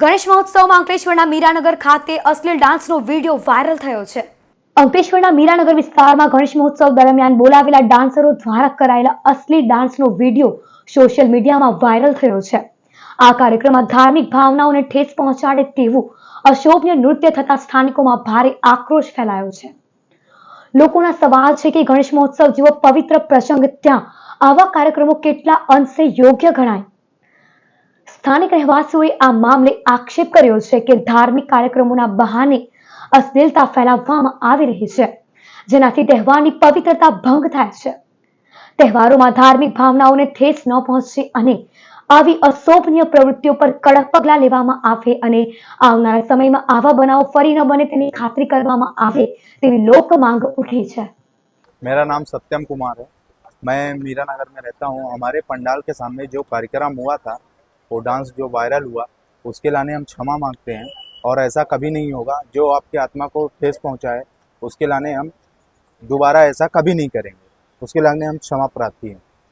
ગણેશ મહોત્સવમાં અંકલેશ્વરના મીરાનગર ખાતે અશ્લીલ ડાન્સનો વીડિયો વાયરલ થયો છે. અંકલેશ્વરના મીરાનગર વિસ્તારમાં ગણેશ મહોત્સવ દરમિયાન બોલાવેલા ડાન્સરો દ્વારા કરાયેલા અશ્લીલ ડાન્સનો વીડિયો સોશિયલ મીડિયામાં વાયરલ થયો છે. આ કાર્યક્રમમાં ધાર્મિક ભાવનાઓને ઠેસ પહોંચાડે તેવું અશોભનીય નૃત્ય થતા સ્થાનિકોમાં ભારે આક્રોશ ફેલાયો છે. લોકોના સવાલ છે કે ગણેશ મહોત્સવ જેવો પવિત્ર પ્રસંગ ત્યાં આવા કાર્યક્રમો કેટલા અંશે યોગ્ય ગણાય? સ્થાનિક રહેવાસીઓએ આ મામલે આક્ષેપ કર્યો છે કે ધાર્મિક કાર્યક્રમોના બહાને અશ્લીલતા ફેલાવવામાં આવી રહી છે જેનાથી તહેવારની પવિત્રતા ભંગ થાય છે તહેવારોમાં ધાર્મિક ભાવનાઓને ઠેસ ન પહોંચે અને આવી અશોભનીય પ્રવૃત્તિઓ પર કડક પગલાં લેવામાં આવે અને આવનારા સમયમાં આવા બનાવો ફરી ન બને તેની ખાતરી કરવામાં આવે તેવી લોક માંગ ઉઠી છે मेरा नाम सत्यम कुमार है मैं मीरा नगर में रहता हूँ हमारे पंडाल के सामने जो कार्यक्रम हुआ था वो डांस जो वायरल हुआ, उसके लाने हम क्षमा मांगते हैं और ऐसा कभी नहीं होगा। जो आपकी आत्मा को ठेस पहुँचाए, उसके लाने हम दोबारा ऐसा कभी नहीं करेंगे। उसके लाने हम क्षमा प्रार्थी हैं।